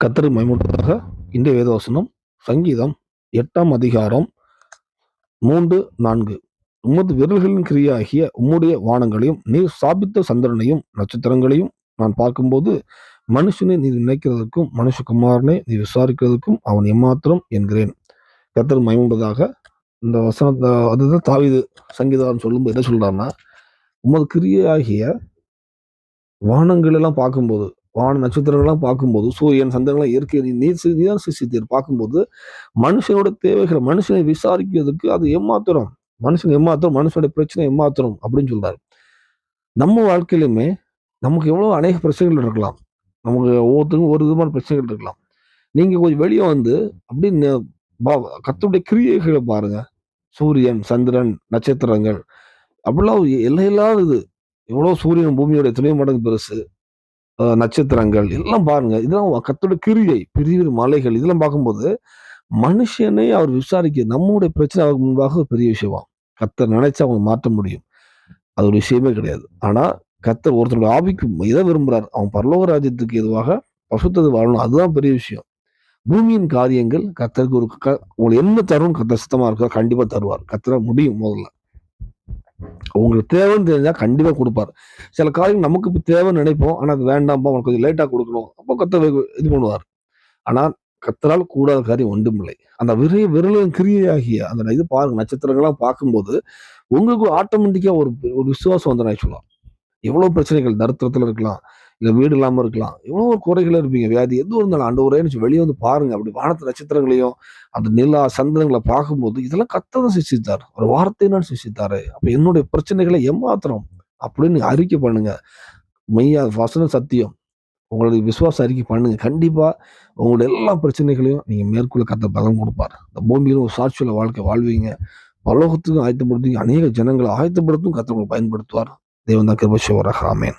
கத்தரி மைமுட்டதாக இந்திய வேதவசனம் சங்கீதம் எட்டாம் அதிகாரம் மூன்று நான்கு. உமது விரல்களின் கிரியாகிய உம்முடைய வானங்களையும் நீர் சாபித்த சந்திரனையும் நட்சத்திரங்களையும் நான் பார்க்கும்போது மனுஷனை நீ நினைக்கிறதுக்கும் மனுஷகுமாரனை நீ விசாரிக்கிறதுக்கும் அவன் எம்மாத்திரம் என்கிறேன். கத்தர் மைமுண்டதாக இந்த வசனத்தை அதுதான் தாவிது சங்கீதம் சொல்லும்போது என்ன சொல்கிறான்னா உமது கிரியாகிய வானங்களெல்லாம் பார்க்கும்போது வான நட்சத்திரங்கள்லாம் பார்க்கும்போது சூரியன் சந்திரங்களாம் இயற்கை நீர் நீர் நீதான் சிசித்தீர் பார்க்கும்போது மனுஷனோட தேவைகளை மனுஷனை விசாரிக்கிறதுக்கு அது எம்மாத்திரம். மனுஷன் எம்மாத்திரம் மனுஷனுடைய பிரச்சனை எம்மாத்திரம் அப்படின்னு சொல்றாரு. நம்ம வாழ்க்கையிலுமே நமக்கு எவ்வளோ அநேக பிரச்சனைகள் இருக்கலாம். நமக்கு ஒவ்வொருத்தருக்கும் ஒரு விதமான பிரச்சனைகள் இருக்கலாம். நீங்கள் கொஞ்சம் வெளியே வந்து அப்படின்னு கத்தோடைய கிரியைகளை பாருங்க. சூரியன் சந்திரன் நட்சத்திரங்கள். அப்படிலாம் எல்லையில்லாத இது சூரியன் பூமியோட எத்தனையோ மடங்கு பெருசு. நட்சத்திரங்கள் எல்லாம் பாருங்க. இதெல்லாம் கத்தோட கிரியை பெரிய மலைகள் இதெல்லாம் பார்க்கும்போது மனுஷனை அவர் விசாரிக்க நம்முடைய பிரச்சனை அவருக்கு முன்பாக ஒரு பெரிய விஷயமா? கத்தர் நினைச்சா அவங்க மாற்ற முடியும். அது ஒரு விஷயமே கிடையாது. ஆனா கத்தர் ஒருத்தருடைய ஆவிக்கு எதை விரும்புறார். அவன் பரலோக ராஜ்யத்துக்கு எதுவாக பசுத்தது வாழணும். அதுதான் பெரிய விஷயம். பூமியின் காரியங்கள் கத்தருக்கு ஒரு க உங்களுக்கு என்ன தரும் கத்தர் சுத்தமா இருக்கா கண்டிப்பா தருவார். கத்தர முடியும் முதல்ல. உங்களுக்கு தேவைன்னு தெரிஞ்சால் கண்டிப்பாக கொடுப்பார். சில காரியங்கள் நமக்கு இப்போ தேவைன்னு நினைப்போம். ஆனால் அது வேண்டாம்ப்பா உனக்கு கொஞ்சம் லேட்டாக கொடுக்கணும். அப்போ கத்த இது பண்ணுவார். ஆனால் கத்தரால் கூடாத காரியம் ஒன்றுமில்லை. அந்த விரை விரலின் கிரியையாகிய அந்த இது பாருங்க நட்சத்திரங்கள்லாம் பார்க்கும்போது உங்களுக்கு ஆட்டோமேட்டிக்காக ஒரு ஒரு விசுவாசம் வந்து நான் எவ்வளோ எவ்வளவு பிரச்சனைகள் தரித்திரத்துல இருக்கலாம் இல்லை வீடு இல்லாமல் இருக்கலாம் எவ்வளோ குறைகள் இருப்பீங்க வியாதி எதுவும் இருந்தாலும் ஆண்டு ஒரே வெளியே வந்து பாருங்க அப்படி வானத்து நட்சத்திரங்களையும் அந்த நிலா சந்திரங்களை பார்க்கும்போது இதெல்லாம் கத்ததான் சிசித்தார் ஒரு வார்த்தையினால் சிசித்தாரு அப்போ என்னுடைய பிரச்சனைகளை எம்மாத்திரம் அப்படின்னு அறிக்கை பண்ணுங்க. மெய்யா வசன சத்தியம். உங்களுடைய விசுவாச அறிக்கை பண்ணுங்க. கண்டிப்பாக உங்களுடைய எல்லா பிரச்சனைகளையும் நீங்கள் மேற்கொள்ள கத்த பலம் கொடுப்பார். இந்த பூமியில ஒரு சாட்சியுள்ள வாழ்க்கை வாழ்வீங்க. பலோகத்துக்கும் ஆயத்தப்படுத்துவீங்க அநேக ஜனங்களை ஆயத்தப்படுத்தும் கத்தவங்களை பயன்படுத்துவார். ദൈവം നൽകി ബഷൂർ ഹാമീൻ